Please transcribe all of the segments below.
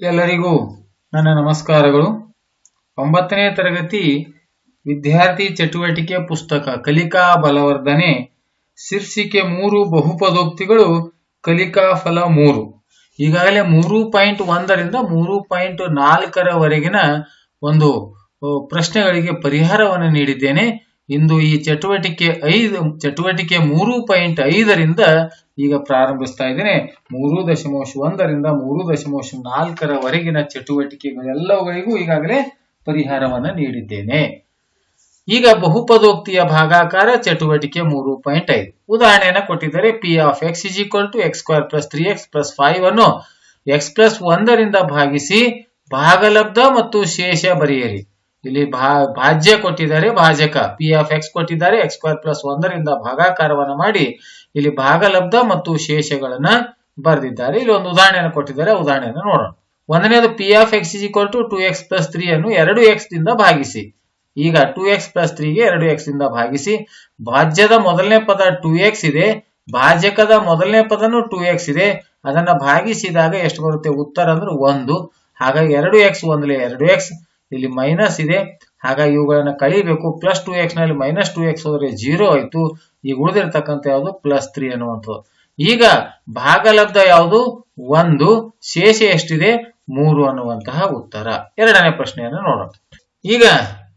ಎಲ್ಲರಿಗೂ ನನ್ನ ನಮಸ್ಕಾರಗಳು. ಒಂಬತ್ತನೇ ತರಗತಿ ವಿದ್ಯಾರ್ಥಿ ಚಟುವಟಿಕೆ ಪುಸ್ತಕ, ಕಲಿಕಾ ಬಲವರ್ಧನೆ, ಶೀರ್ಷಿಕೆ ಮೂರು, ಬಹುಪದೋಕ್ತಿಗಳು, ಕಲಿಕಾ ಫಲ ಮೂರು. ಈಗಾಗಲೇ ಮೂರು ಪಾಯಿಂಟ್ ಒಂದರಿಂದ ಮೂರು ಪಾಯಿಂಟ್ ನಾಲ್ಕರವರೆಗಿನ ಒಂದು ಪ್ರಶ್ನೆಗಳಿಗೆ ಪರಿಹಾರವನ್ನು ನೀಡಿದ್ದೇನೆ. ಇಂದು ಈ ಚಟುವಟಿಕೆ ಐದು, ಚಟುವಟಿಕೆ ಮೂರು ಪಾಯಿಂಟ್ ಐದರಿಂದ ಈಗ ಪ್ರಾರಂಭಿಸ್ತಾ ಇದ್ದೇನೆ. ಮೂರು ದಶಮಾಂಶ ಒಂದರಿಂದ ಮೂರು ದಶಮಾಂಶ ನಾಲ್ಕರವರೆಗಿನ ಚಟುವಟಿಕೆಗಳೆಲ್ಲವುಗಳಿಗೂ ಈಗಾಗಲೇ ಪರಿಹಾರವನ್ನು ನೀಡಿದ್ದೇನೆ. ಈಗ ಬಹುಪದೋಕ್ತಿಯ ಭಾಗಾಕಾರ ಚಟುವಟಿಕೆ ಮೂರು ಪಾಯಿಂಟ್ ಐದು. ಉದಾಹರಣೆಯನ್ನು ಕೊಟ್ಟಿದ್ದಾರೆ. P of X is equal to X square plus three X plus five ಅನ್ನು ಎಕ್ಸ್ ಪ್ಲಸ್ ಒಂದರಿಂದ ಭಾಗಿಸಿ ಭಾಗಲಬ್ಧ ಮತ್ತು ಶೇಷ ಬರೆಯಿರಿ. ಇಲ್ಲಿ ಭಾಜ್ಯ ಕೊಟ್ಟಿದ್ದಾರೆ. ಭಾಜಕ ಪಿ ಆಫ್ ಎಕ್ಸ್ ಕೊಟ್ಟಿದ್ದಾರೆ. ಎಕ್ಸ್ ಸ್ಕ್ವೇರ್ ಪ್ಲಸ್ ಒಂದರಿಂದ ಭಾಗಾಕಾರವನ್ನು ಮಾಡಿ ಇಲ್ಲಿ ಭಾಗಲಬ್ಧ ಮತ್ತು ಶೇಷಗಳನ್ನ ಬರೆದಿದ್ದಾರೆ. ಇಲ್ಲಿ ಒಂದು ಉದಾಹರಣೆಯನ್ನು ಕೊಟ್ಟಿದ್ದಾರೆ. ಉದಾಹರಣೆಯನ್ನು ನೋಡೋಣ. ಒಂದನೇದು P of x is equal to two x plus three ಅನ್ನು ಎರಡು ಎಕ್ಸ್ ದಿಂದ ಭಾಗಿಸಿ. ಈಗ ಟೂ ಎಕ್ಸ್ ಪ್ಲಸ್ ತ್ರೀಗೆ ಎರಡು ಎಕ್ಸ್ ದಿಂದ ಭಾಗಿಸಿ. ಭಾಜ್ಯದ ಮೊದಲನೇ ಪದ ಟೂ ಎಕ್ಸ್ ಇದೆ. ಭಾಜಕದ ಮೊದಲನೇ ಪದನು ಟೂ ಎಕ್ಸ್ ಇದೆ. ಅದನ್ನ ಭಾಗಿಸಿದಾಗ ಎಷ್ಟು ಬರುತ್ತೆ? ಉತ್ತರ ಅಂದ್ರೆ ಒಂದು. ಹಾಗಾಗಿ ಎರಡು ಎಕ್ಸ್ ಒಂದಲೇ ಎರಡು ಎಕ್ಸ್ ಇಲ್ಲಿ ಮೈನಸ್ ಇದೆ. ಹಾಗಾಗಿ ಇವುಗಳನ್ನ ಕಳಿಬೇಕು. ಪ್ಲಸ್ ಟೂ ಎಕ್ಸ್ನಲ್ಲಿ ಮೈನಸ್ ಟೂ ಎಕ್ಸ್ ಹೋದ್ರೆ ಜೀರೋ ಆಯ್ತು. ಈಗ ಉಳಿದಿರ್ತಕ್ಕಂಥ ಯಾವುದು? ಪ್ಲಸ್ ತ್ರೀ ಅನ್ನುವಂಥದ್ದು ಈಗ ಭಾಗಲಬ್ಧ ಯಾವುದು? ಒಂದು. ಶೇಷ ಎಷ್ಟಿದೆ? ಮೂರು ಅನ್ನುವಂತಹ ಉತ್ತರ. ಎರಡನೇ ಪ್ರಶ್ನೆಯನ್ನು ನೋಡೋಣ. ಈಗ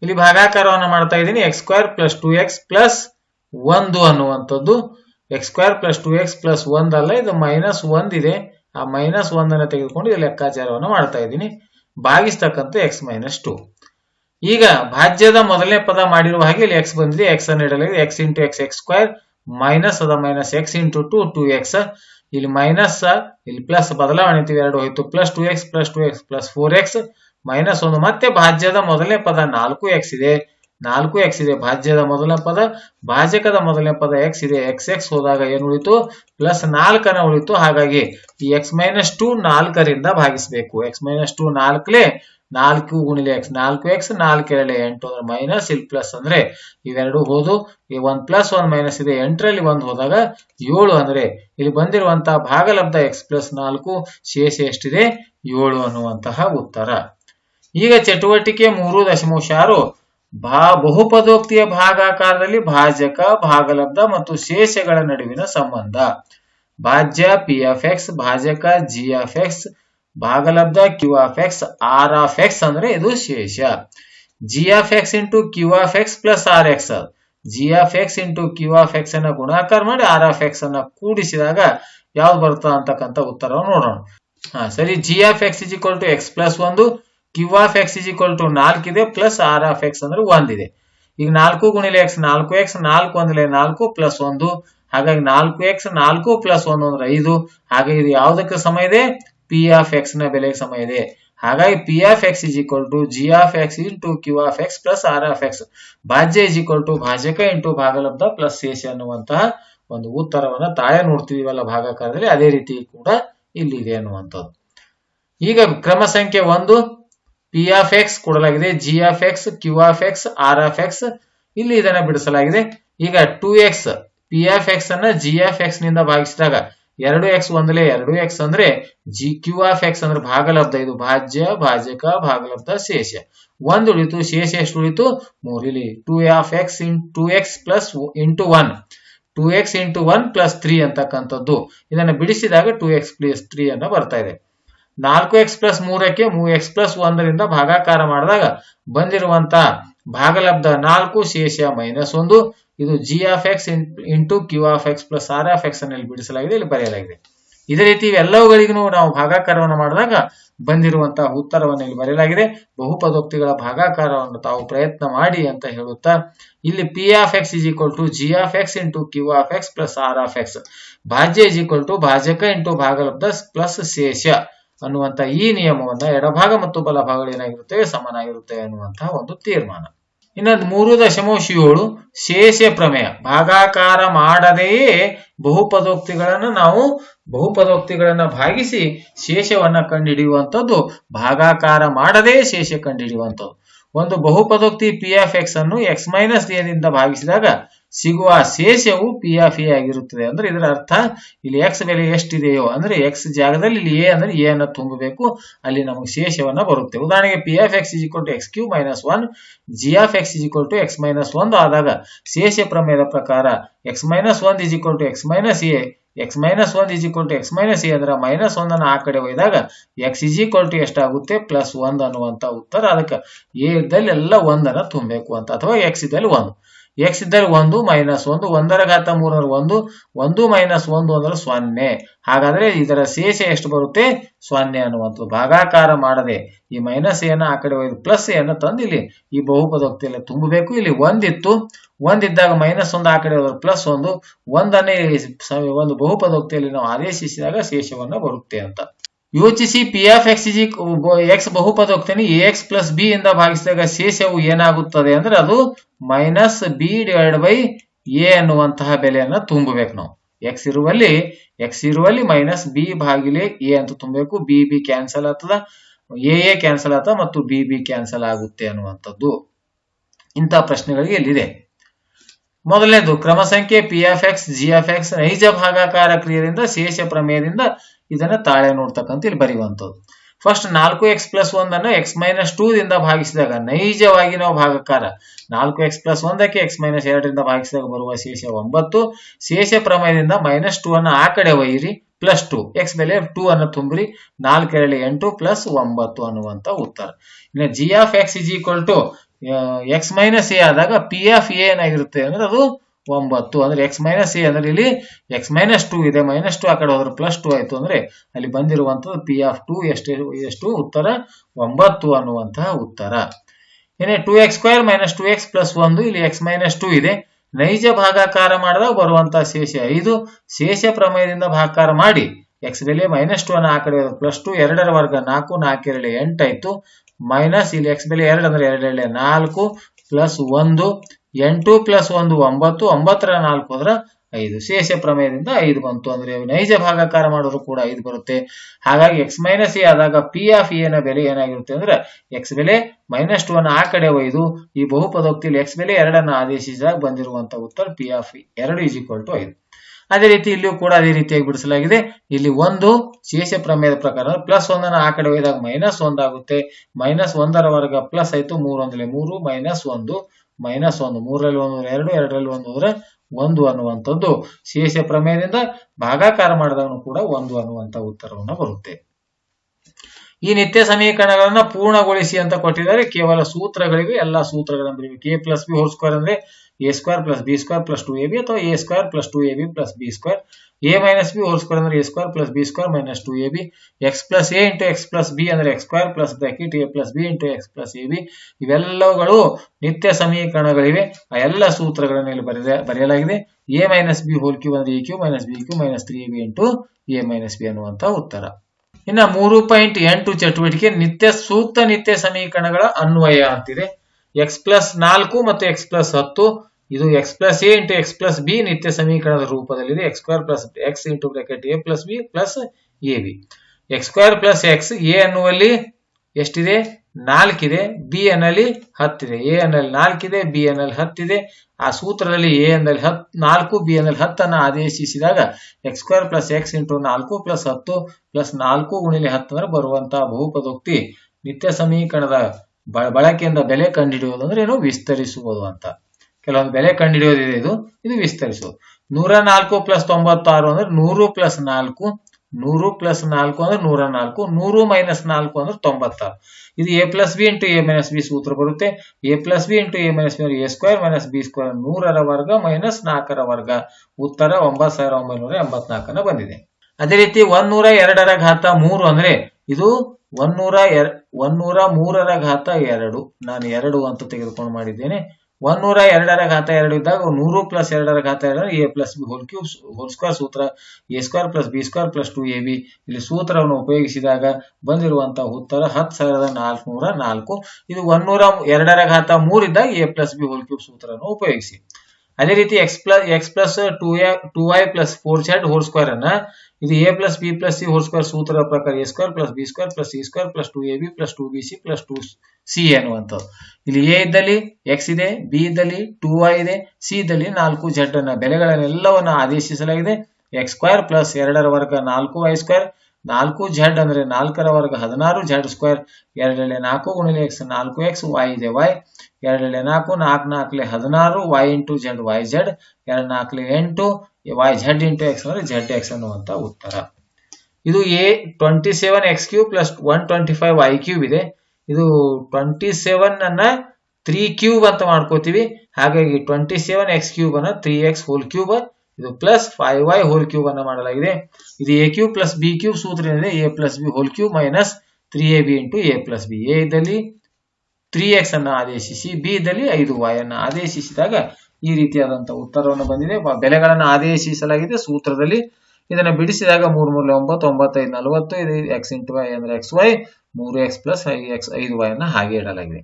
ಇಲ್ಲಿ ಭಾಗಾಕಾರವನ್ನು ಮಾಡ್ತಾ ಇದ್ದೀನಿ. X square plus two x plus ಒಂದು ಅನ್ನುವಂಥದ್ದು. X square plus two x plus ಒಂದಲ್ಲ ಇದು ಮೈನಸ್ ಒಂದಿದೆ ಆ ಮೈನಸ್ ಒಂದನ್ನು ತೆಗೆದುಕೊಂಡು ಇಲ್ಲಿ ಲೆಕ್ಕಾಚಾರವನ್ನು ಮಾಡ್ತಾ ಇದ್ದೀನಿ. ಭಾಗಿಸ್ತಕ್ಕಂಥ ಎಕ್ಸ್ ಮೈನಸ್ ಟು ಈಗ ಭಾಜ್ಯದ ಮೊದಲನೇ ಪದ ಮಾಡಿರುವ ಹಾಗೆ ಇಲ್ಲಿ ಎಕ್ಸ್ ಬಂದಿದೆ. ಎಕ್ಸ್ ಅನ್ನು ಇಡಲಾಗಿದೆ. X into x x square minus ಅದ minus x into two two x ಇಲ್ಲಿ ಮೈನಸ್ ಇಲ್ಲಿ ಪ್ಲಸ್ ಬದಲಾವಣೆ ಎರಡು ಹೋಯ್ತು. Plus two x plus two x plus four x minus ಒಂದು. ಮತ್ತೆ ಭಾಜ್ಯದ ಮೊದಲನೇ ಪದ ನಾಲ್ಕು ಎಕ್ಸ್ ಇದೆ. ನಾಲ್ಕು ಎಕ್ಸ್ ಇದೆ. ಭಾಜ್ಯದ ಮೊದಲ ಪದ, ಭಾಜಕದ ಮೊದಲನೇ ಪದ ಎಕ್ಸ್ ಇದೆ. ಎಕ್ಸ್ ಎಕ್ಸ್ ಹೋದಾಗ ಏನು ಉಳಿತು? ಪ್ಲಸ್ ನಾಲ್ಕನ ಉಳಿತು. ಹಾಗಾಗಿ ಈ ಎಕ್ಸ್ ಮೈನಸ್ ಟು ನಾಲ್ಕರಿಂದ ಭಾಗಿಸಬೇಕು. ಎಕ್ಸ್ ಮೈನಸ್ ಟು ನಾಲ್ಕಲೆ ನಾಲ್ಕು ಗುಣಿಲೆ ಎಕ್ಸ್ ನಾಲ್ಕು ಎಕ್ಸ್ ನಾಲ್ಕು ಎಂಟು ಅಂದ್ರೆ ಮೈನಸ್ ಇಲ್ಲಿ ಪ್ಲಸ್ ಅಂದ್ರೆ ಇವೆರಡು ಹೋದು. ಈ ಒಂದ್ ಪ್ಲಸ್ ಒಂದ್ ಮೈನಸ್ ಇದೆ. ಎಂಟರಲ್ಲಿ ಒಂದು ಹೋದಾಗ ಏಳು ಅಂದ್ರೆ ಇಲ್ಲಿ ಬಂದಿರುವಂತಹ ಭಾಗಲಬ್ಧ ಎಕ್ಸ್ ಪ್ಲಸ್ ನಾಲ್ಕು ಶೇಷ ಎಷ್ಟಿದೆ? ಏಳು ಅನ್ನುವಂತಹ ಉತ್ತರ. ಈಗ ಚಟುವಟಿಕೆ ಮೂರು ದಶಮಾಂಶ ಆರು ಭಾ ಬಹುಪದೋಕ್ತಿಯ ಭಾಗಾಕಾರದಲ್ಲಿ ಭಾಜಕ, ಭಾಗಲಬ್ಧ ಮತ್ತು ಶೇಷಗಳ ನಡುವಿನ ಸಂಬಂಧ. ಭಾಜ್ಯ ಪಿ ಎಫ್ ಎಕ್ಸ್ ಭಾಜಕ G F X ಭಾಗಲಬ್ಧ Q of x R of x ಅಂದ್ರೆ ಇದು ಶೇಷ. G of x into Q of x plus R x G of x into Q of x ಅನ್ನ ಗುಣಾಕಾರ ಮಾಡಿ ಆರ್ ಆಫ್ ಎಕ್ಸ್ ಅನ್ನ ಕೂಡಿಸಿದಾಗ ಯಾವ್ದು ಬರ್ತದ ಅಂತಕ್ಕಂಥ ಉತ್ತರವನ್ನು ನೋಡೋಣ. ಹಾ, ಸರಿ G of x is equal to x plus ಒಂದು. Q of x is equal to ನಾಲ್ಕಿದೆ plus R of X ಅಂದ್ರೆ ಒಂದಿದೆ ಈಗ ನಾಲ್ಕು ಗುಣಿಲೆ ಎಕ್ಸ್ ನಾಲ್ಕು ಎಕ್ಸ್ ನಾಲ್ಕು ಅಂದ್ರೆ ನಾಲ್ಕು ಪ್ಲಸ್ ಒಂದು. ಹಾಗಾಗಿ ನಾಲ್ಕು ಎಕ್ಸ್ ನಾಲ್ಕು ಪ್ಲಸ್ ಒಂದು ಅಂದ್ರೆ ಐದು. ಹಾಗಾಗಿ ಇದು ಯಾವುದಕ್ಕೆ ಸಮಯ ಇದೆ? ಪಿ ಆಫ್ ಎಕ್ಸ್ನ ಬೆಲೆಗೆ ಸಮಯ ಇದೆ. ಹಾಗಾಗಿ P of x is equal to G of x into Q of x plus R of x ಭಾಜ್ಯ is equal to ಭಾಜಕ ಇಂಟು ಭಾಗಲಬ್ಧ ಪ್ಲಸ್ ಶೇಷ ಅನ್ನುವಂತಹ ಒಂದು ಉತ್ತರವನ್ನ ತಾಳೆ ನೋಡ್ತೀವಲ್ಲ ಭಾಗಾಕಾರದಲ್ಲಿ. ಅದೇ ರೀತಿ ಕೂಡ ಇಲ್ಲಿದೆ ಅನ್ನುವಂಥದ್ದು ಈಗ ಕ್ರಮ ಸಂಖ್ಯೆ ಒಂದು. ಪಿ ಆಫ್ ಎಕ್ಸ್ ಕೊಡಲಾಗಿದೆ G of x Q of x R of x ಇಲ್ಲಿ ಇದನ್ನ ಬಿಡಿಸಲಾಗಿದೆ. ಈಗ two x P of x ಅನ್ನ ಜಿ ಆಫ್ ಎಕ್ಸ್ನಿಂದ ಭಾಗಿಸಿದಾಗ, ಎರಡು ಎಕ್ಸ್ ಒಂದಲೇ, ಎರಡು ಎಕ್ಸ್ ಅಂದ್ರೆ ಜಿ ಕ್ಯೂ ಆಫ್ ಎಕ್ಸ್ ಅಂದ್ರೆ ಭಾಗಲಬ್ಧ, ಇದು ಭಾಜ್ಯ, ಭಾಜಕ, ಭಾಗಲಬ್ಧ ಶೇಷ ಒಂದು ಉಳಿತು ಶೇಷ ಎಷ್ಟು ಉಳಿತು? ಮೂರು. ಇಲ್ಲಿ two of X in two X plus into one two X into one plus three ಅಂತಕ್ಕಂಥದ್ದು. ಇದನ್ನು ಬಿಡಿಸಿದಾಗ ಟೂ ಎಕ್ಸ್ ಪ್ಲಸ್ ತ್ರೀ ಅನ್ನ ಬರ್ತಾ ಇದೆ. ನಾಲ್ಕು ಎಕ್ಸ್ ಪ್ಲಸ್ ಮೂರಕ್ಕೆ ಮೂರು ಎಕ್ಸ್ ಪ್ಲಸ್ ಒಂದರಿಂದ ಭಾಗಾಕಾರ ಮಾಡಿದಾಗ ಬಂದಿರುವಂತ ಭಾಗಲಬ್ಧ ನಾಲ್ಕು ಶೇಷ ಮೈನಸ್ ಒಂದು. ಇದು G of x into Q of x plus R of x ಅನ್ನು ಬಿಡಿಸಲಾಗಿದೆ, ಇಲ್ಲಿ ಬರೆಯಲಾಗಿದೆ. ಇದೇ ರೀತಿ ಇವೆಲ್ಲವುಗಳಿಗೂ ನಾವು ಭಾಗಾಕಾರವನ್ನು ಮಾಡಿದಾಗ ಬಂದಿರುವಂತಹ ಉತ್ತರವನ್ನು ಇಲ್ಲಿ ಬರೆಯಲಾಗಿದೆ. ಬಹುಪದೋಕ್ತಿಗಳ ಭಾಗಾಕಾರವನ್ನು ತಾವು ಪ್ರಯತ್ನ ಮಾಡಿ ಅಂತ ಹೇಳುತ್ತಾ, ಇಲ್ಲಿ P of x is equal to G of x into Q of x plus R of x ಭಾಜ್ಯ is equal to ಭಾಜಕ ಇಂಟು ಭಾಗಲಬ್ಧ ಪ್ಲಸ್ ಶೇಷ ಅನ್ನುವಂತ ಈ ನಿಯಮವನ್ನ ಎಡಭಾಗ ಮತ್ತು ಬಲಭಾಗಗಳು ಏನಾಗಿರುತ್ತೆ ಸಮನಾಗಿರುತ್ತೆ ಅನ್ನುವಂತಹ ಒಂದು ತೀರ್ಮಾನ. ಇನ್ನೊಂದು ಮೂರು ದಶಮಾಂಶ ಏಳು ಶೇಷ ಪ್ರಮೇಯ. ಭಾಗಾಕಾರ ಮಾಡದೆಯೇ ಬಹುಪದೋಕ್ತಿಗಳನ್ನು ನಾವು ಬಹುಪದೋಕ್ತಿಗಳನ್ನ ಭಾಗಿಸಿ ಶೇಷವನ್ನ ಕಂಡುಹಿಡಿಯುವಂಥದ್ದು ಭಾಗಾಕಾರ ಮಾಡದೇ ಶೇಷ ಕಂಡುಹಿಡಿಯುವಂಥದ್ದು ಒಂದು ಬಹುಪದೋಕ್ತಿ ಪಿ ಎಫ್ ಎಕ್ಸ್ ಅನ್ನು ಎಕ್ಸ್ ಮೈನಸ್ ದಿಂದ ಭಾಗಿಸಿದಾಗ ಸಿಗುವ ಶೇಷವು ಪಿ ಆಫ್ ಎ ಆಗಿರುತ್ತದೆ. ಅಂದ್ರೆ ಇದರ ಅರ್ಥ ಇಲ್ಲಿ ಎಕ್ಸ್ ಬೆಲೆ ಎಷ್ಟಿದೆಯೋ, ಅಂದ್ರೆ ಎಕ್ಸ್ ಜಾಗದಲ್ಲಿ ಇಲ್ಲಿ ಎ ಅಂದ್ರೆ ಎ ಅನ್ನ ತುಂಬಬೇಕು. ಅಲ್ಲಿ ನಮಗೆ ಶೇಷವನ್ನ ಬರುತ್ತೆ. ಉದಾಹರಣೆಗೆ P of x is two x cube minus one G of x is two x minus ಒಂದು ಆದಾಗ ಶೇಷ ಪ್ರಮೇಯದ ಪ್ರಕಾರ ಎಕ್ಸ್ ಮೈನಸ್ ಒಂದು two x minus a x minus ಒಂದು is two x minus a ಅಂದ್ರೆ ಮೈನಸ್ ಒಂದನ್ನು ಆ ಕಡೆ ಒಯ್ದಾಗ ಎಕ್ಸ್ ಇಸ್ ಈಕ್ವಲ್ ಟು ಎಷ್ಟಾಗುತ್ತೆ? ಪ್ಲಸ್ ಒಂದು ಅನ್ನುವಂತ ಉತ್ತರ. ಅದಕ್ಕೆ ಎ ಇದ್ದಲ್ಲಿ ಎಲ್ಲ ಒಂದನ್ನು ತುಂಬಬೇಕು ಅಂತ. ಅಥವಾ ಎಕ್ಸ್ ಇದ್ದಲ್ಲಿ ಒಂದು ಎಕ್ಸ್ ಇದ್ದರೆ ಒಂದು ಮೈನಸ್ ಒಂದು, ಒಂದರ ಘಾತ ಮೂರರ ಒಂದು ಒಂದು ಮೈನಸ್ ಒಂದು ಅಂದ್ರೆ ಸೊನ್ನೆ. ಹಾಗಾದ್ರೆ ಇದರ ಶೇಷ ಎಷ್ಟು ಬರುತ್ತೆ? ಸೊನ್ನೆ ಅನ್ನುವಂಥದ್ದು. ಭಾಗಾಕಾರ ಮಾಡದೆ ಈ ಮೈನಸ್ ಏನ ಆ ಕಡೆ ಒಯ್ದು ಪ್ಲಸ್ ಏನ ತಂದು ಇಲ್ಲಿ ಈ ಬಹುಪದೋಕ್ತಿಯಲ್ಲಿ ತುಂಬಬೇಕು. ಇಲ್ಲಿ ಒಂದಿತ್ತು. ಒಂದಿದ್ದಾಗ ಮೈನಸ್ ಒಂದು ಆ ಕಡೆ ಹೋದ್ರೆ ಪ್ಲಸ್ ಒಂದು. ಒಂದನ್ನೇ ಒಂದು ಬಹುಪದೋಕ್ತಿಯಲ್ಲಿ ನಾವು ಆದೇಶಿಸಿದಾಗ ಶೇಷವನ್ನ ಬರುತ್ತೆ ಅಂತ. ಯೋಚಿಸಿ ಪಿ ಎಫ್ ಎಕ್ಸ್ ಇಜಿ ಎಕ್ಸ್ ಬಹುಪದೋಕ್ತಿನಿ ಎ ಎಕ್ಸ್ ಪ್ಲಸ್ ಬಿ ಇಂದ ಭಾಗಿಸಿದಾಗ ಶೇಷವು ಏನಾಗುತ್ತದೆ ಅಂದ್ರೆ ಅದು minus b divide by a ಅನ್ನುವಂತಹ ಬೆಲೆಯನ್ನ ತುಂಬಬೇಕು ನಾವು. ಎಕ್ಸ್ ಇರುವಲ್ಲಿ ಎಕ್ಸ್ ಇರುವಲ್ಲಿ ಮೈನಸ್ ಬಿ ಭಾಗಿಲೆ ಎ ಅಂತ ತುಂಬಬೇಕು. ಬಿ ಬಿ ಕ್ಯಾನ್ಸಲ್ ಆಗ್ತದ. ಎ ಎ ಕ್ಯಾನ್ಸಲ್ ಆಗ್ತದ ಮತ್ತು ಬಿ ಬಿ ಕ್ಯಾನ್ಸಲ್ ಆಗುತ್ತೆ ಅನ್ನುವಂಥದ್ದು. ಇಂತಹ ಪ್ರಶ್ನೆಗಳಿಗೆ ಇಲ್ಲಿದೆ ಮೊದಲನೇದು ಕ್ರಮ ಸಂಖ್ಯೆ P F X G F X ನೈಜ ಭಾಗಾಕಾರ ಕ್ರಿಯೆಯಿಂದ ಶೇಷ ಪ್ರಮೇಯದಿಂದ ಇದನ್ನ ತಾಳೆ ನೋಡ್ತಕ್ಕಂತ ಇಲ್ಲಿ ಬರೆಯುವಂಥದ್ದು. ಫಸ್ಟ್ ನಾಲ್ಕು ಎಕ್ಸ್ ಪ್ಲಸ್ ಒಂದನ್ನು ಎಕ್ಸ್ ಮೈನಸ್ ಟೂ ದಿಂದ ಭಾಗಿಸಿದಾಗ ನೈಜವಾಗಿ ನಾವು ಭಾಗಕಾರ. ನಾಲ್ಕು ಎಕ್ಸ್ ಪ್ಲಸ್ ಒಂದಕ್ಕೆ ಎಕ್ಸ್ ಮೈನಸ್ ಎರಡರಿಂದ ಭಾಗಿಸಿದಾಗ ಬರುವ ಶೇಷ ಒಂಬತ್ತು. ಶೇಷ ಪ್ರಮೇಯದಿಂದ ಮೈನಸ್ ಟೂ ಅನ್ನು ಆ ಕಡೆ ಒಯ್ಯಿರಿ ಪ್ಲಸ್ ಟು ಎಕ್ಸ್ ಮೇಲೆ ಟೂ ಅನ್ನು ತುಂಬ್ರಿ ಎರಡು ಎಂಟು ಪ್ಲಸ್ ಒಂಬತ್ತು ಅನ್ನುವಂತ ಉತ್ತರ. ಇನ್ನು G of x is equal to x minus a ಆದಾಗ ಪಿ ಆಫ್ ಎ ಏನಾಗಿರುತ್ತೆ ಅಂದ್ರೆ ಅದು ಒಂಬತ್ತು ಅಂದ್ರೆ ಎಕ್ಸ್ ಮೈನಸ್ ಎ ಅಂದ್ರೆ ಇಲ್ಲಿ ಎಕ್ಸ್ ಮೈನಸ್ ಟೂ ಇದೆ ಮೈನಸ್ ಟು ಆ ಕಡೆ ಹೋದ್ರೆ ಪ್ಲಸ್ ಟು ಆಯ್ತು ಅಂದ್ರೆ ಅಲ್ಲಿ ಬಂದಿರುವಂತದ್ದು ಪಿ ಆಫ್ ಟು ಎಷ್ಟು ಎಷ್ಟು? ಉತ್ತರ ಒಂಬತ್ತು ಅನ್ನುವಂತಹ ಉತ್ತರ. ಏನೇ two x square minus two x plus ಒಂದು, ಇಲ್ಲಿ ಎಕ್ಸ್ ಮೈನಸ್ ಟೂ ಇದೆ. ನೈಜ ಭಾಗಾಕಾರ ಮಾಡಿದಾಗ ಬರುವಂತಹ ಶೇಷ ಐದು. ಶೇಷ ಪ್ರಮೇಯದಿಂದ ಭಾಗಾಕಾರ ಮಾಡಿ ಎಕ್ಸ್ ಬೆಲೆ ಮೈನಸ್ ಟು ಅನ್ನ ಆ ಕಡೆ ಪ್ಲಸ್ ಟು ಎರಡರ ವರ್ಗ ನಾಲ್ಕು ನಾಲ್ಕು ಎರಡು ಎಂಟಾಯ್ತು ಮೈನಸ್ ಇಲ್ಲಿ ಎಕ್ಸ್ ಬೆಲೆ ಎರಡು ಅಂದ್ರೆ ಎರಡು ಎರಡೇ ನಾಲ್ಕು ಪ್ಲಸ್ ಒಂದು. ಎಂಟು ಪ್ಲಸ್ ಒಂದು ಒಂಬತ್ತು, ಒಂಬತ್ತರ ನಾಲ್ಕು ಅಂದ್ರೆ ಐದು. ಶೇಷ ಪ್ರಮೇಯದಿಂದ ಐದು ಬಂತು ಅಂದ್ರೆ ನೈಜ ಭಾಗಾಕಾರ ಮಾಡಿದ್ರು ಕೂಡ ಐದು ಬರುತ್ತೆ. ಹಾಗಾಗಿ ಎಕ್ಸ್ ಮೈನಸ್ ಎ ಆದಾಗ ಪಿ ಆಫ್ ಎನ ಬೆಲೆ ಏನಾಗಿರುತ್ತೆ ಅಂದ್ರೆ ಎಕ್ಸ್ ಬೆಲೆ ಮೈನಸ್ ಟು ಅನ್ನು ಆ ಕಡೆ ಒಯ್ದು ಈ ಬಹುಪದೋಕ್ತಿಯಲ್ಲಿ ಎಕ್ಸ್ ಬೆಲೆ ಎರಡನ್ನ ಆದೇಶಿಸಿದಾಗ ಬಂದಿರುವಂತಹ ಉತ್ತರ ಪಿ ಆಫ್ ಎರಡು ಈಸ್ ಈಕ್ವಲ್ ಟು ಐದು. ಅದೇ ರೀತಿ ಇಲ್ಲಿಯೂ ಕೂಡ ಅದೇ ರೀತಿಯಾಗಿ ಬಿಡಿಸಲಾಗಿದೆ. ಇಲ್ಲಿ ಒಂದು ಶೇಷ ಪ್ರಮೇಯದ ಪ್ರಕಾರ ಪ್ಲಸ್ ಒಂದನ್ನು ಆ ಕಡೆ ಒಯ್ದಾಗ ಮೈನಸ್ ಒಂದಾಗುತ್ತೆ ಮೈನಸ್ ಒಂದರ ವರ್ಗ ಪ್ಲಸ್ ಆಯ್ತು ಮೂರು ಅಂದ್ರೆ ಮೂರು ಮೈನಸ್ ಒಂದು ಮೈನಸ್ ಒಂದು. ಮೂರರಲ್ಲಿ ಒಂದು ಎರಡು, ಎರಡರಲ್ಲಿ ಒಂದು ಅಂದ್ರೆ ಒಂದು ಅನ್ನುವಂಥದ್ದು. ಶೇಷ ಪ್ರಮೇಯದಿಂದ ಭಾಗಾಕಾರ ಮಾಡಿದವನು ಕೂಡ ಒಂದು ಅನ್ನುವಂತ ಉತ್ತರವನ್ನು ಬರುತ್ತೆ. ಈ ನಿತ್ಯ ಸಮೀಕರಣಗಳನ್ನ ಪೂರ್ಣಗೊಳಿಸಿ ಅಂತ ಕೊಟ್ಟಿದ್ದಾರೆ. ಕೇವಲ ಸೂತ್ರಗಳಿವೆ ಎಲ್ಲಾ ಸೂತ್ರಗಳನ್ನು ಬರೀಬೇಕು. A plus b whole square ಅಂದ್ರೆ a square plus b square plus two a b ಅಥವಾ a square plus two a b plus b square a minus b whole square ಅಂದ್ರೆ a square plus b square minus two a b x plus a into x plus b ಅಂದ್ರೆ x square plus bracket a plus b into x plus a b ಇವೆಲ್ಲವುಗಳು ನಿತ್ಯ ಸಮೀಕರಣಗಳಿವೆ. ಆ ಎಲ್ಲ ಸೂತ್ರಗಳನ್ನು ಇಲ್ಲಿ ಬರೆದ, ಬರೆಯಲಾಗಿದೆ. A minus b whole cube ಅಂದ್ರೆ a cube minus b cube minus three a b into a minus b ಅನ್ನುವಂತ ಉತ್ತರ. ಇನ್ನ ಮೂರು ಪಾಯಿಂಟ್ ಎಂಟು ಚಟುವಟಿಕೆ ನಿತ್ಯ ಸೂಕ್ತ ನಿತ್ಯ ಸಮೀಕರಣಗಳ ಅನ್ವಯ ಅಂತಿದೆ. ಎಕ್ಸ್ ಪ್ಲಸ್ ನಾಲ್ಕು ಮತ್ತು ಎಕ್ಸ್ ಪ್ಲಸ್ ಹತ್ತು. ಇದು X plus A into X plus B ನಿತ್ಯ ಸಮೀಕರಣದ ರೂಪದಲ್ಲಿದೆ. X square plus X into bracket A plus B plus A B X square plus X A ಅನ್ನುವಲ್ಲಿ ಎಷ್ಟಿದೆ? ನಾಲ್ಕಿದೆ. ಬಿ ಎನ್ನಲ್ಲಿ ಹತ್ತಿದೆ. ಎ ಎನ್ನಲ್ಲಿ ನಾಲ್ಕಿದೆ. ಬಿ ಎನ್ನಲ್ಲಿ ಹತ್ತಿದೆ. ಆ ಸೂತ್ರದಲ್ಲಿ ಎ ಎನ್ನಲ್ಲಿ ಹತ್, ನಾಲ್ಕು ಬಿ ಎನ್ನಲ್ಲಿ ಹತ್ತನ್ನು ಆದೇಶಿಸಿದಾಗ x square plus x into ನಾಲ್ಕು ಪ್ಲಸ್ ಹತ್ತು ಪ್ಲಸ್ ನಾಲ್ಕು ಗುಣಿಲಿ ಹತ್ತು ಅಂದ್ರೆ ಬರುವಂತಹ ಬಹುಪದೋಕ್ತಿ ನಿತ್ಯ ಸಮೀಕರಣದ ಬಳಕೆಯಿಂದ ಬೆಲೆ ಕಂಡುಹಿಡಿಯುವುದು ಅಂದ್ರೆ ಏನು? ವಿಸ್ತರಿಸುವುದು ಅಂತ. ಕೆಲವೊಂದು ಬೆಲೆ ಕಂಡುಹಿಡಿಯೋದಿದೆ ಇದು ಇದು ವಿಸ್ತರಿಸುವುದು. ನೂರ ನಾಲ್ಕು ಪ್ಲಸ್ ತೊಂಬತ್ತಾರು ಅಂದ್ರೆ ನೂರು ಪ್ಲಸ್ ನಾಲ್ಕು, ನೂರು ಪ್ಲಸ್ ನಾಲ್ಕು ಅಂದ್ರೆ ನೂರ ನಾಲ್ಕು, ನೂರು ಮೈನಸ್ ನಾಲ್ಕು ಅಂದ್ರೆ ತೊಂಬತ್ತಾರು. ಇದು a plus b into a minus b ಸೂತ್ರ ಬರುತ್ತೆ. A plus b into a minus b a square minus b square ನೂರರ ವರ್ಗ ಮೈನಸ್ ನಾಲ್ಕರ ವರ್ಗ. ಉತ್ತರ ಒಂಬತ್ತು ಸಾವಿರದ ಒಂಬೈನೂರ ಎಂಬತ್ನಾಲ್ಕನ ಬಂದಿದೆ. ಅದೇ ರೀತಿ ಒಂದೂರ ಎರಡರ ಘಾತ ಮೂರು ಅಂದ್ರೆ ಇದು ಒಂದೂರ ಎರ್, ಒಂದೂರ ಮೂರರ ಘಾತ ಎರಡು. ನಾನು ಎರಡು ಅಂತ ತೆಗೆದುಕೊಂಡು ಮಾಡಿದ್ದೇನೆ. ಒಂದೂರ ಎರಡರ ಘಾತ ಎರಡು ಇದ್ದಾಗ ನೂರು ಪ್ಲಸ್ ಎರಡರ ಘಾತ ಎರಡು a plus b whole cube whole square ಸೂತ್ರ, a square plus b square plus two a b. ಇಲ್ಲಿ ಸೂತ್ರವನ್ನು ಉಪಯೋಗಿಸಿದಾಗ ಬಂದಿರುವಂತಹ ಉತ್ತರ ಹತ್ತು ಸಾವಿರದ ನಾಲ್ಕುನೂರ ನಾಲ್ಕು. ಇದು ಒಂದೂರ ಎರಡರ ಘಾತ ಮೂರಿದ್ದಾಗ a plus b whole cube ಸೂತ್ರವನ್ನು ಉಪಯೋಗಿಸಿ. ಅದೇ ರೀತಿ x plus x plus two a two y plus four z whole square ಅನ್ನ ಇದು a plus b plus c whole square ಸೂತ್ರದ ಪ್ರಕಾರ a square plus b square plus c square plus two a b plus two b c plus two c ಅನ್ನುವಂಥದ್ದು ಇಲ್ಲಿ A ಇದ್ದಲ್ಲಿ X ಇದೆ B ಇದ್ದಲ್ಲಿ two Y ಇದೆ C ಇದ್ದಲ್ಲಿ ನಾಲ್ಕು ಝೆಡ್ ಅನ್ನ ಬೆಲೆಗಳನ್ನೆಲ್ಲವನ್ನ ಆದೇಶಿಸಲಾಗಿದೆ. ಎಕ್ಸ್ ಸ್ಕ್ವೇರ್ ಪ್ಲಸ್ ಎರಡರ ವರ್ಗ ನಾಲ್ಕು ವೈ ಸ್ಕ್ವೇರ್ ನಾಲ್ಕು ಝೆಡ್ ಅಂದ್ರೆ ನಾಲ್ಕರ ವರ್ಗ ಹದಿನಾರು ಝೆಡ್ ಸ್ಕ್ವೇರ್ ಎರಡರಲ್ಲಿ ನಾಲ್ಕು ಗುಣಿಲೆ ಎಕ್ಸ್ ನಾಲ್ಕು ಎಕ್ಸ್ ವೈ ಇದೆ ವೈ ಎರಡರಲ್ಲಿ ನಾಲ್ಕು ನಾಲ್ಕು ನಾಲ್ಕಲೆ ಹದಿನಾರು y into z y z ಎರಡು ನಾಲ್ಕಲೆ ಎಂಟು ವೈ ಝೆಡ್ ಇಂಟು ಎಕ್ಸ್ ಅಂದ್ರೆ ಝೆಡ್ ಎಕ್ಸ್ ಅನ್ನುವಂತ ಉತ್ತರ. ಇದು a twenty seven x cube plus one twenty five y cube ಇದೆ. ಇದು ಟ್ವೆಂಟಿ ಸೆವೆನ್ ಅನ್ನ ತ್ರೀ ಕ್ಯೂಬ್ ಅಂತ ಮಾಡ್ಕೋತೀವಿ. ಹಾಗಾಗಿ ಟ್ವೆಂಟಿ ಸೆವೆನ್ ಎಕ್ಸ್ ಕ್ಯೂಬ್ ಅನ್ನ ತ್ರೀ ಎಕ್ಸ್ ಹೋಲ್ ಕ್ಯೂಬ್ ಇದು plus five y whole cube ಅನ್ನು ಮಾಡಲಾಗಿದೆ. ಇದು A cube plus B cube ಸೂತ್ರ ಏನಿದೆ A plus b whole cube minus three a b into a plus b a ಇದ್ದಲ್ಲಿ three X ಅನ್ನು ಆದೇಶಿಸಿ ಬಿ ಇದ್ದಲ್ಲಿ ಐದು ವೈ ಅನ್ನು ಆದೇಶಿಸಿದಾಗ ಈ ರೀತಿಯಾದಂತಹ ಉತ್ತರವನ್ನು ಬಂದಿದೆ. ಬೆಲೆಗಳನ್ನು ಆದೇಶಿಸಲಾಗಿದೆ ಸೂತ್ರದಲ್ಲಿ. ಇದನ್ನು ಬಿಡಿಸಿದಾಗ ಮೂರು ಮೂರು ಒಂಬತ್ತು ಒಂಬತ್ತೈದು ನಲವತ್ತು, ಇದು ಎಕ್ಸ್ ಇಂಟು ವೈ ಅಂದ್ರೆ ಎಕ್ಸ್ ವೈ ಮೂರು ಎಕ್ಸ್ ಪ್ಲಸ್ ಎಕ್ಸ್ ಐದು ವೈ ಅನ್ನು ಹಾಗೆ ಇಡಲಾಗಿದೆ.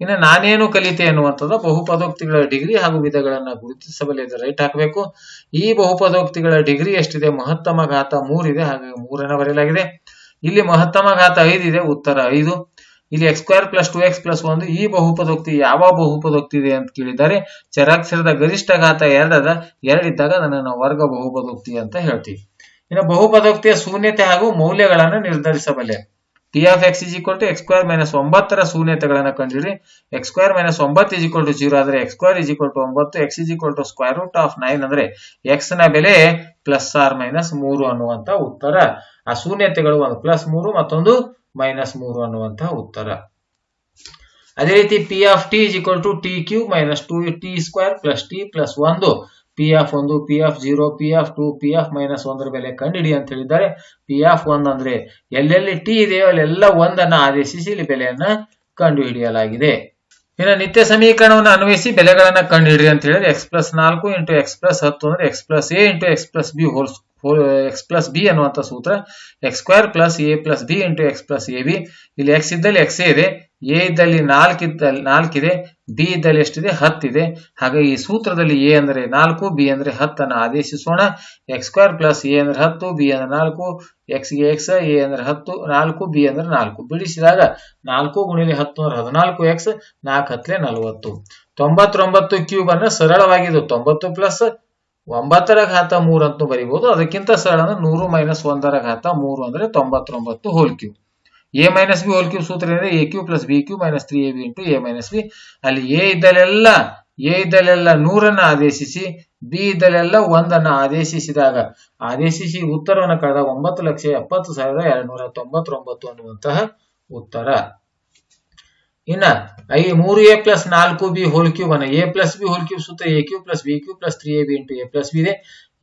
ಇನ್ನು ನಾನೇನು ಕಲಿತೆ ಅನ್ನುವಂಥದ್ದು ಬಹುಪದೋಕ್ತಿಗಳ ಡಿಗ್ರಿ ಹಾಗೂ ವಿಧಗಳನ್ನ ಗುರುತಿಸಬಲ್ಲ ರೈಟ್ ಹಾಕಬೇಕು. ಈ ಬಹುಪದೋಕ್ತಿಗಳ ಡಿಗ್ರಿ ಎಷ್ಟಿದೆ? ಮಹತ್ತಮ ಘಾತ ಮೂರಿದೆ, ಹಾಗೆ ಮೂರನ್ನ ಬರೆಯಲಾಗಿದೆ ಇಲ್ಲಿ ಮಹತ್ತಮ ಘಾತ ಐದಿದೆ, ಉತ್ತರ ಐದು. ಇಲ್ಲಿ x square plus two x plus ಒಂದು, ಈ ಬಹುಪದೋಕ್ತಿ ಯಾವ ಬಹುಪದೋಕ್ತಿ ಇದೆ ಅಂತ ಕೇಳಿದ್ದಾರೆ. ಚರಾಕ್ಷರದ ಗರಿಷ್ಠ ಘಾತ ಎರಡದ, ಎರಡಿದ್ದಾಗ ಅದನ್ನು ನಾವು ವರ್ಗ ಬಹುಪದೋಕ್ತಿ ಅಂತ ಹೇಳ್ತೀವಿ. ಇನ್ನು ಬಹುಪದೋಕ್ತಿಯ ಶೂನ್ಯತೆ ಹಾಗೂ ಮೌಲ್ಯಗಳನ್ನು ನಿರ್ಧರಿಸಬಲ್ಲೆ. P of x is equal to x square minus ಒಂಬತ್ತರ ಶೂನ್ಯತೆಗಳನ್ನು ಕಂಡಿರಿ. ಎಕ್ಸ್ ಸ್ಕ್ವೇರ್ ಮೈನಸ್ ಒಂಬತ್ತು ಇಸ್ ಈಕ್ವಲ್ ಟು ಜೀರೋ ಆದರೆ x square is equal to ಒಂಬತ್ತು x is equal to square root of nine ಅಂದ್ರೆ ಎಕ್ಸ್ನ ಬೆಲೆ ಪ್ಲಸ್ ಆರ್ ಮೈನಸ್ ಮೂರು ಅನ್ನುವಂತ ಉತ್ತರ. ಆ ಶೂನ್ಯತೆಗಳು ಒಂದು ಪ್ಲಸ್ ಮೂರು, ಮತ್ತೊಂದು ಮೈನಸ್ ಮೂರು ಅನ್ನುವಂತಹ ಉತ್ತರ. ಅದೇ ರೀತಿ p of t is equal to t cube minus two t square plus t plus ಒಂದು. ಪಿ ಎಫ್ ಒಂದು p of zero p of two p of minus ಒಂದರ ಬೆಲೆ ಕಂಡುಹಿಡಿ ಅಂತ ಹೇಳಿದ್ದಾರೆ. ಪಿ ಎಫ್ ಒನ್ ಅಂದ್ರೆ ಎಲ್ಲೆಲ್ಲಿ ಟಿ ಇದೆಯೋ ಅಲ್ಲೆಲ್ಲ ಒಂದನ್ನ ಆದೇಶಿಸಿ ಇಲ್ಲಿ ಬೆಲೆಯನ್ನ ಕಂಡುಹಿಡಿಯಲಾಗಿದೆ. ಇನ್ನು ನಿತ್ಯ ಸಮೀಕರಣವನ್ನು ಅನ್ವಯಿಸಿ ಬೆಲೆಗಳನ್ನ ಕಂಡುಹಿಡಿರಿ ಅಂತ ಹೇಳಿದ್ರೆ ಎಕ್ಸ್ ಪ್ಲಸ್ ನಾಲ್ಕು ಇಂಟು ಎಕ್ಸ್ ಪ್ಲಸ್ ಹತ್ತು ಅಂದ್ರೆ x plus a into x plus b whole x plus b ಅನ್ನುವಂಥ ಸೂತ್ರ x square plus a plus b into x plus a b ಇಲ್ಲಿ ಎಕ್ಸ್ ಇದ್ದಲ್ಲಿ ಎಕ್ಸ್ ಎ ಇದೆ. ಎ ಇದ್ದಲ್ಲಿ ನಾಲ್ಕು ಇದ್ದಲ್ಲಿ ನಾಲ್ಕಿದೆ ಬಿ ಇದ್ದಲ್ಲಿ ಎಷ್ಟಿದೆ? ಹತ್ತಿದೆ ಹಾಗೆ ಈ ಸೂತ್ರದಲ್ಲಿ ಎ ಅಂದರೆ ನಾಲ್ಕು, ಬಿ ಅಂದರೆ ಹತ್ತನ್ನು ಆದೇಶಿಸೋಣ. ಎಕ್ಸ್ ಸ್ಕ್ವೇರ್ ಪ್ಲಸ್ ಎ ಅಂದ್ರೆ ಹತ್ತು, ಬಿ ಅಂದರೆ ನಾಲ್ಕು. ಎಕ್ಸ್ಗೆ ಎಕ್ಸ್, ಎ ಅಂದ್ರೆ ಹತ್ತು, ನಾಲ್ಕು, ಬಿ ಅಂದ್ರೆ ನಾಲ್ಕು. ಬಿಡಿಸಿದಾಗ ನಾಲ್ಕು ಗುಣಿಲೆ ಹತ್ತು ಅಂದ್ರೆ ಹದಿನಾಲ್ಕು ಎಕ್ಸ್, ನಾಲ್ಕು ಹತ್ತಲೆ ನಲವತ್ತು. ತೊಂಬತ್ತೊಂಬತ್ತು ಕ್ಯೂಬ್ ಅಂದರೆ ಸರಳವಾಗಿದ್ದು ತೊಂಬತ್ತು ಪ್ಲಸ್ ಒಂಬತ್ತರ ಘಾತ ಮೂರು ಅಂತ ಬರಿಬಹುದು ಅದಕ್ಕಿಂತ ಸರಳ ಅಂದ್ರೆ ನೂರು ಮೈನಸ್ ಒಂದರ ಘಾತ ಮೂರು ಅಂದ್ರೆ ತೊಂಬತ್ತೊಂಬತ್ತು whole cube A minus B whole cube ಸೂತ್ರ ಏನಿದೆ A cube plus B cube minus three A B into A minus B ಅಲ್ಲಿ ಎ ಇದ್ದಲ್ಲೆಲ್ಲ ಎ ಇದ್ದಲ್ಲೆಲ್ಲ ನೂರನ್ನ ಆದೇಶಿಸಿ ಬಿ ಇದ್ದಲ್ಲೆಲ್ಲ ಒಂದನ್ನ ಆದೇಶಿಸಿದಾಗ, ಆದೇಶಿಸಿ ಉತ್ತರವನ್ನು ಕಳೆದ ಒಂಬತ್ತು ಲಕ್ಷ ಎಪ್ಪತ್ತು ಸಾವಿರದ ಎರಡ್ನೂರ ತೊಂಬತ್ತೊಂಬತ್ತು ಅನ್ನುವಂತಹ ಉತ್ತರ. ಇನ್ನ ಐ ಮೂರು ಎ ಪ್ಲಸ್ ನಾಲ್ಕು ಬಿ ಹೋಲ್ ಕ್ಯೂಬ್ ಅನ್ನ a plus b whole cube ಸೂತ್ರ a cube plus b cube plus three a b into a plus b ಇದೆ.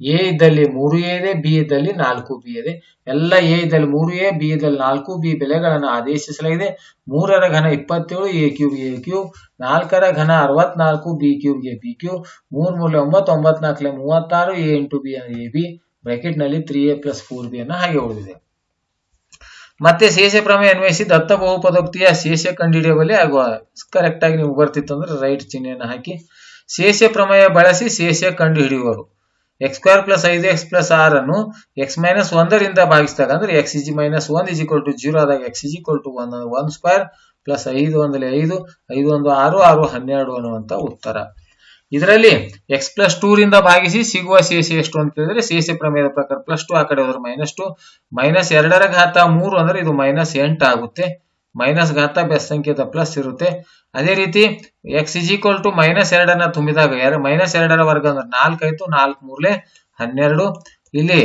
ಎ ಇದ್ದಲ್ಲಿ ಮೂರು ಎ ಇದೆ, ಬಿ ಇದ್ದಲ್ಲಿ ನಾಲ್ಕು ಬಿ ಇದೆ. ಎಲ್ಲ ಎ ಇದ್ದಲ್ಲಿ ಮೂರು ಎ, ಬಿ ಇದ್ದಲ್ಲಿ ನಾಲ್ಕು ಬಿ ಬೆಲೆಗಳನ್ನು ಆದೇಶಿಸಲಾಗಿದೆ. ಮೂರರ ಘನ ಇಪ್ಪತ್ತೇಳು, ಎ ಕ್ಯೂಬ್ ಎ ಕ್ಯೂಬ್. ನಾಲ್ಕರ ಘನ ಅರವತ್ನಾಲ್ಕು, ಬಿ ಕ್ಯೂಬ್ಗೆ ಬಿ ಕ್ಯೂ ಮೂರ್ ಮೂಲೆ ಒಂಬತ್ತು, ಒಂಬತ್ನಾಲ್ಕಲೆ ಮೂವತ್ತಾರು, a into b a b. ಬ್ರಾಕೆಟ್ನಲ್ಲಿ three a plus four b ಅನ್ನು ಹಾಗೆ ಉಳಿದಿದೆ. ಮತ್ತೆ ಶೇಷ ಪ್ರಮೇಯ ಅನ್ವಯಿಸಿ, ದತ್ತ ಬಹುಪದೋಕ್ತಿಯ ಶೇಷ ಕಂಡಿಡಿಯಬಲ್ಲಿ ಆಗುವ ಕರೆಕ್ಟ್ ಆಗಿ ನೀವು ಬರ್ತಿತ್ತು ಅಂದ್ರೆ ರೈಟ್ ಚಿಹ್ನೆಯನ್ನು ಹಾಕಿ, ಶೇಷ ಪ್ರಮೇಯ ಬಳಸಿ ಶೇಷ ಕಂಡುಹಿಡಿಯುವರು. ಎಕ್ಸ್ ಸ್ಕ್ವೇರ್ ಪ್ಲಸ್ ಐದು ಎಕ್ಸ್ ಪ್ಲಸ್ ಆರ್ ಅನ್ನು ಎಕ್ಸ್ ಮೈನಸ್ ಒಂದರಿಂದ ಭಾಗಿಸಿದಾಗ ಅಂದ್ರೆ x EG minus one equal to zero ಆದಾಗ x EG to one one square plus ಐದು ಒಂದಲ್ಲಿ ಐದು ಐದು ಒಂದು ಆರು ಆರು ಹನ್ನೆರಡು ಅನ್ನುವಂತ ಉತ್ತರ. ಇದರಲ್ಲಿ ಎಕ್ಸ್ ಪ್ಲಸ್ ಟೂ ರಿಂದ ಭಾಗಿಸಿ ಸಿಗುವ ಸಿಎಸಿ ಎಷ್ಟು ಅಂತ ಹೇಳಿದ್ರೆ ಸಿಎಸಿ ಪ್ರಮೇಯದ ಪ್ರಕಾರ ಪ್ಲಸ್ ಟು ಆ ಕಡೆ ಹೋದ್ರೆ ಮೈನಸ್ ಟು ಮೈನಸ್ ಎರಡರ ಘಾತ ಮೂರು ಅಂದ್ರೆ ಇದು ಮೈನಸ್ ಎಂಟು ಆಗುತ್ತೆ. ಮೈನಸ್ ಘಾತ ಬೆಸ್ ಸಂಖ್ಯೆದ ಪ್ಲಸ್ ಇರುತ್ತೆ. ಅದೇ ರೀತಿ x is equal to minus ಎರಡನ್ನ ತುಂಬಿದಾಗ ಎರಡು ಮೈನಸ್ ಎರಡರ ವರ್ಗ ಅಂದ್ರೆ ನಾಲ್ಕು ಆಯ್ತು, ನಾಲ್ಕು ಮೂರ್ಲೆ ಹನ್ನೆರಡು. ಇಲ್ಲಿ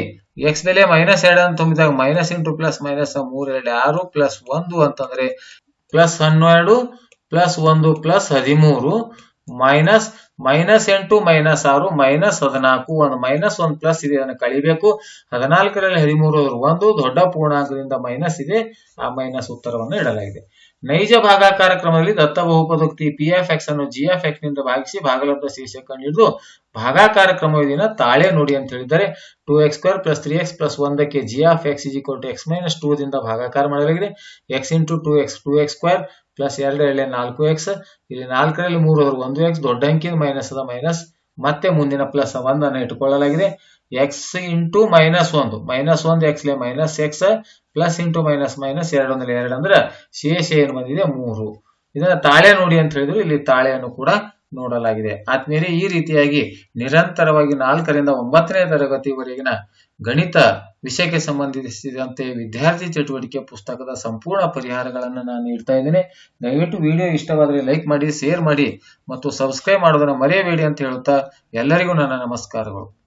ಎಕ್ಸ್ ಬೆಲೆ ಮೈನಸ್ ಎರಡನ್ನು ತುಂಬಿದಾಗ ಮೈನಸ್ ಇಂಟು ಪ್ಲಸ್ ಮೈನಸ್ ಮೂರ್ ಎರಡು ಆರು ಪ್ಲಸ್ ಒಂದು ಅಂತಂದ್ರೆ ಪ್ಲಸ್ ಹನ್ನೆರಡು ಪ್ಲಸ್ ಒಂದು ಪ್ಲಸ್ ಹದಿಮೂರು ಮೈನಸ್ ಮೈನಸ್ ಎಂಟು, ಮೈನಸ್ ಆರು, ಮೈನಸ್ ಹದಿನಾಲ್ಕು, ಒಂದು ಮೈನಸ್ ಒಂದು ಪ್ಲಸ್ ಇದೆ ಅದನ್ನು ಕಳಿಬೇಕು. ಹದಿನಾಲ್ಕರಲ್ಲಿ ಹದಿಮೂರು ಒಂದು, ದೊಡ್ಡ ಪೂರ್ಣಾಂಕದಿಂದ ಮೈನಸ್ ಇದೆ. ಆ ಮೈನಸ್ ಉತ್ತರವನ್ನು ಇಡಲಾಗಿದೆ. ನೈಜ ಭಾಗಾಕಾರ ಕ್ರಮದಲ್ಲಿ ದತ್ತ ಬಹುಪದಕ್ತಿ ಪಿ ಎಫ್ ಎಕ್ಸ್ ಅನ್ನು ಜಿ ಎಫ್ ಎಕ್ಸ್ನಿಂದ ಭಾಗಿಸಿ ಭಾಗಲಬ್ಧ ಶೇಷ ಕಂಡುಹಿಡಿದು ಭಾಗಾಕಾರ ಕ್ರಮವಿಧಿನ ತಾಳೆ ನೋಡಿ ಅಂತ ಹೇಳಿದ್ದಾರೆ. Two x square plus three x plus ಒಂದಕ್ಕೆ g of x is equal to x minus two ದಿಂದ ಭಾಗಾಕಾರ ಮಾಡಲಾಗಿದೆ. X into two x two x square plus ಎರಡು ಎಳೆ ನಾಲ್ಕು ಎಕ್ಸ್ ಇಲ್ಲಿ ನಾಲ್ಕರಲ್ಲಿ ಮೂರು ಒಂದು ಎಕ್ಸ್ ದೊಡ್ಡ ಅಂಕಿ ಮೈನಸ್ ಅದ ಮೈನಸ್ ಮತ್ತೆ ಮುಂದಿನ ಪ್ಲಸ್ ಒಂದನ್ನು ಇಟ್ಟುಕೊಳ್ಳಲಾಗಿದೆ. ಎಕ್ಸ್ ಇಂಟು ಮೈನಸ್ ಒಂದು. ಮೈನಸ್ ಒಂದು ಎಕ್ಸ್ಲೆ minus x plus into minus minus ಎರಡು ಒಂದಲ್ಲಿ ಎರಡು, ಅಂದ್ರೆ ಶೇಷ ಏನು ಬಂದಿದೆ? ಮೂರು. ಇದನ್ನ ತಾಳೆ ನೋಡಿ ಅಂತ ಹೇಳಿದ್ರು, ಇಲ್ಲಿ ತಾಳೆಯನ್ನು ಕೂಡ ನೋಡಲಾಗಿದೆ. ಆದ್ಮೇಲೆ ಈ ರೀತಿಯಾಗಿ ನಿರಂತರವಾಗಿ ನಾಲ್ಕರಿಂದ ಒಂಬತ್ತನೇ ತರಗತಿವರೆಗಿನ ಗಣಿತ ವಿಷಯಕ್ಕೆ ಸಂಬಂಧಿಸಿದಂತೆ ವಿದ್ಯಾರ್ಥಿ ಚಟುವಟಿಕೆ ಪುಸ್ತಕದ ಸಂಪೂರ್ಣ ಪರಿಹಾರಗಳನ್ನು ನಾನು ನೀಡ್ತಾ ಇದ್ದೇನೆ. ದಯವಿಟ್ಟು ವಿಡಿಯೋ ಇಷ್ಟವಾದರೆ ಲೈಕ್ ಮಾಡಿ, ಶೇರ್ ಮಾಡಿ ಮತ್ತು ಸಬ್ಸ್ಕ್ರೈಬ್ ಮಾಡೋದನ್ನು ಮರೆಯಬೇಡಿ ಅಂತ ಹೇಳುತ್ತಾ ಎಲ್ಲರಿಗೂ ನನ್ನ ನಮಸ್ಕಾರಗಳು.